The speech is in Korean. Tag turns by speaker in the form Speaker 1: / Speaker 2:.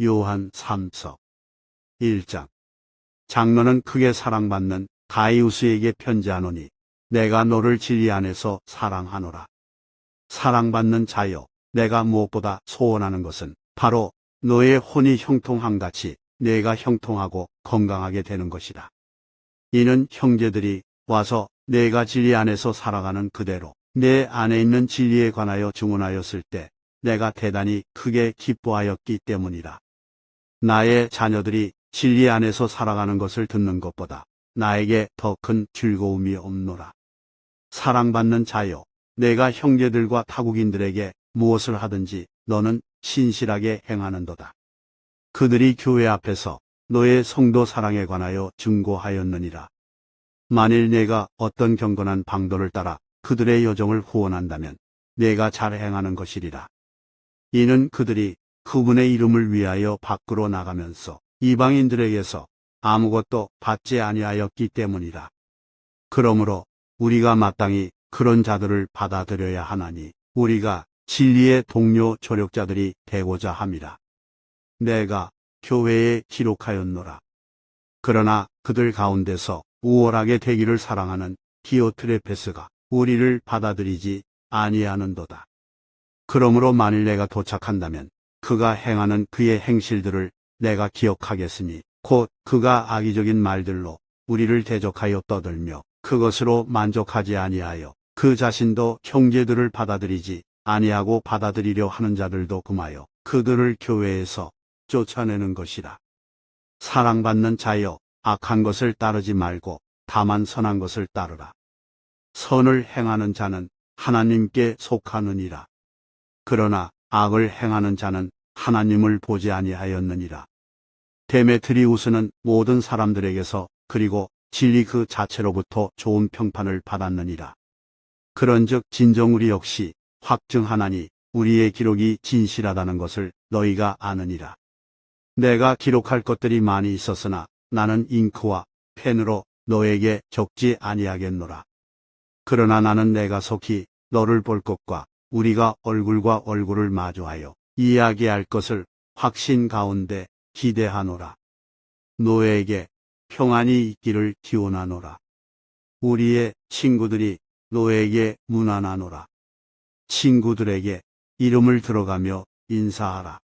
Speaker 1: 요한 3서 1장 장로는 크게 사랑받는 가이우스에게 편지하노니 내가 너를 진리 안에서 사랑하노라. 사랑받는 자여 내가 무엇보다 소원하는 것은 바로 너의 혼이 형통한 같이 내가 형통하고 건강하게 되는 것이다. 이는 형제들이 와서 내가 진리 안에서 살아가는 그대로 내 안에 있는 진리에 관하여 증언하였을 때 내가 대단히 크게 기뻐하였기 때문이라. 나의 자녀들이 진리 안에서 살아가는 것을 듣는 것보다 나에게 더 큰 즐거움이 없노라. 사랑받는 자여, 내가 형제들과 타국인들에게 무엇을 하든지 너는 신실하게 행하는도다. 그들이 교회 앞에서 너의 성도 사랑에 관하여 증거하였느니라. 만일 내가 어떤 경건한 방도를 따라 그들의 여정을 후원한다면 내가 잘 행하는 것이리라. 이는 그들이 그분의 이름을 위하여 밖으로 나가면서 이방인들에게서 아무것도 받지 아니하였기 때문이라. 그러므로 우리가 마땅히 그런 자들을 받아들여야 하나니 우리가 진리의 동료 조력자들이 되고자 함이라. 내가 교회에 기록하였노라. 그러나 그들 가운데서 우월하게 되기를 사랑하는 디오트레페스가 우리를 받아들이지 아니하는도다. 그러므로 만일 내가 도착한다면 그가 행하는 그의 행실들을 내가 기억하겠으니 곧 그가 악의적인 말들로 우리를 대적하여 떠들며 그것으로 만족하지 아니하여 그 자신도 형제들을 받아들이지 아니하고 받아들이려 하는 자들도 금하여 그들을 교회에서 쫓아내는 것이라. 사랑받는 자여 악한 것을 따르지 말고 다만 선한 것을 따르라. 선을 행하는 자는 하나님께 속하느니라. 그러나 악을 행하는 자는 하나님을 보지 아니하였느니라. 데메트리우스는 모든 사람들에게서 그리고 진리 그 자체로부터 좋은 평판을 받았느니라. 그런즉 진정 우리 역시 확증하나니 우리의 기록이 진실하다는 것을 너희가 아느니라. 내가 기록할 것들이 많이 있었으나 나는 잉크와 펜으로 너에게 적지 아니하겠노라. 그러나 나는 내가 속히 너를 볼 것과 우리가 얼굴과 얼굴을 마주하여 이야기할 것을 확신 가운데 기대하노라. 너에게 평안이 있기를 기원하노라. 우리의 친구들이 너에게 문안하노라. 친구들에게 이름을 들어가며 인사하라.